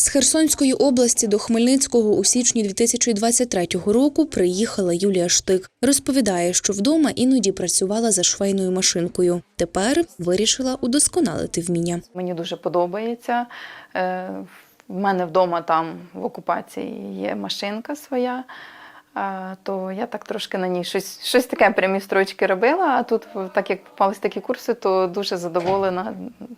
З Херсонської області до Хмельницького у січні 2023 року приїхала Юлія Штик. Розповідає, що вдома іноді працювала за швейною машинкою. Тепер вирішила удосконалити вміння. Мені дуже подобається. Е, В мене вдома там в окупації є машинка своя. е, То я так трошки на ній щось, щось таке прямі строчки робила. А тут, так як попались такі курси, то дуже задоволена,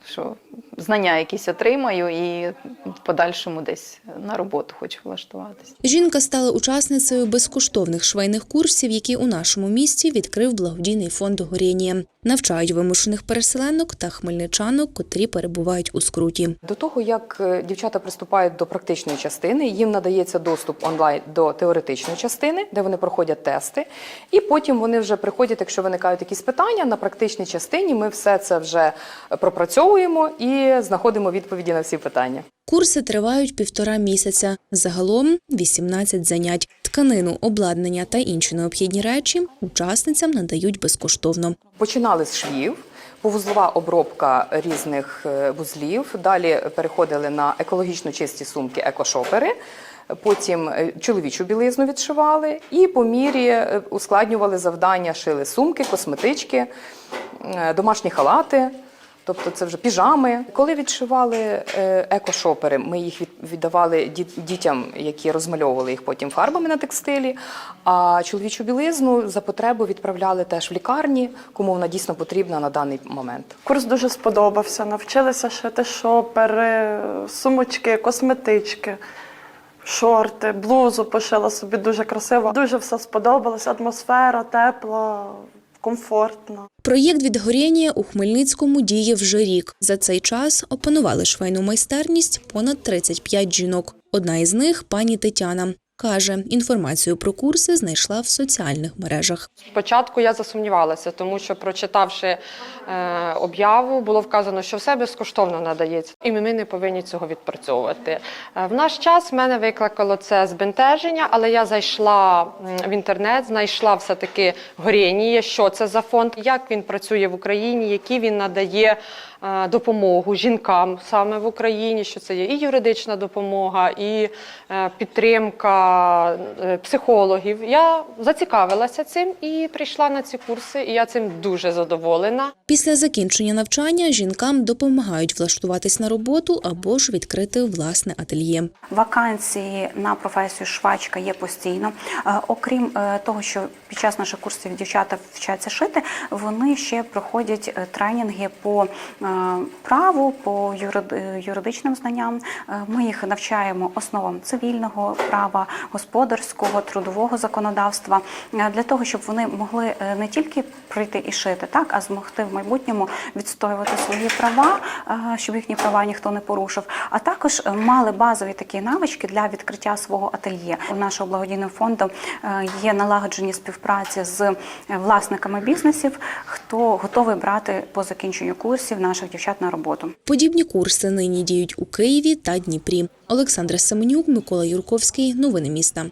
що знання якісь отримаю і в подальшому десь на роботу хочу влаштуватися. Жінка стала учасницею безкоштовних швейних курсів, які у нашому місті відкрив благодійний фонд «Горєнія». Навчають вимушених переселенок та хмельничанок, котрі перебувають у скруті. До того як е, дівчата приступають до практичної частини, їм надається доступ онлайн до теоретичної частини, де вони проходять тести, і потім вони вже приходять, якщо виникають якісь питання на практичній частині. Ми все це вже пропрацьовуємо і знаходимо відповіді на всі питання. Курси тривають півтора місяця. Загалом 18 занять. Тканину, обладнання та інші необхідні речі учасницям надають безкоштовно. Починали з швів. Повузлова обробка різних е, вузлів. Далі переходили на екологічно чисті сумки екошопери. Потім е, чоловічу білизну відшивали і по мірі е, ускладнювали завдання, шили сумки, косметички, домашні халати. Тобто це вже піжами. Коли відшивали е, екошопери, ми їх віддавали дітям, які розмальовували їх потім фарбами на текстилі. А чоловічу білизну за потребу відправляли теж в лікарні, кому вона дійсно потрібна на даний момент. Курс дуже сподобався. Навчилися шити шопери, сумочки, косметички, шорти, блузу пошила собі дуже красиво. Дуже все сподобалось. Атмосфера тепла, комфортно. Проєкт від горіння у Хмельницькому діє вже рік. За цей час опанували швейну майстерність понад 35 жінок. Одна із них пані Тетяна. Каже, інформацію про курси знайшла в соціальних мережах. Спочатку я засумнівалася, тому що прочитавши е, об'яву, було вказано, що все безкоштовно надається, і ми не повинні цього відпрацьовувати. Е, в наш час мене викликало це збентеження, але я зайшла в інтернет, знайшла все таки горєніє, що це за фонд, як він працює в Україні, які він надає е, допомогу жінкам саме в Україні, що це є і юридична допомога, і е, підтримка е, психологів. Я зацікавилася цим і прийшла на ці курси, і я цим дуже задоволена. Після закінчення навчання жінкам допомагають влаштуватись на роботу або ж відкрити власне ательє. Вакансії на професію швачка є постійно. Е, Окрім е, того, що під час наших курсів дівчата вчаться шити, вони ще проходять тренінги по праву, по юрид- юридичним знанням. Ми їх навчаємо основам цивільного права, господарського, трудового законодавства е, для того, щоб вони могли е, не тільки прийти і шити, так а змогти в майбутньому відстоювати свої права, е, щоб їхні права ніхто не порушив. А також мали базові такі навички для відкриття свого ательє. У нашого благодійного фонду є налагоджені співпраці з власниками бізнесів, хто готовий брати по закінченню курсів наших дівчат на роботу. Подібні курси нині діють у Києві та Дніпрі. Олександра Семенюк, Микола Юрковський. Новини міста.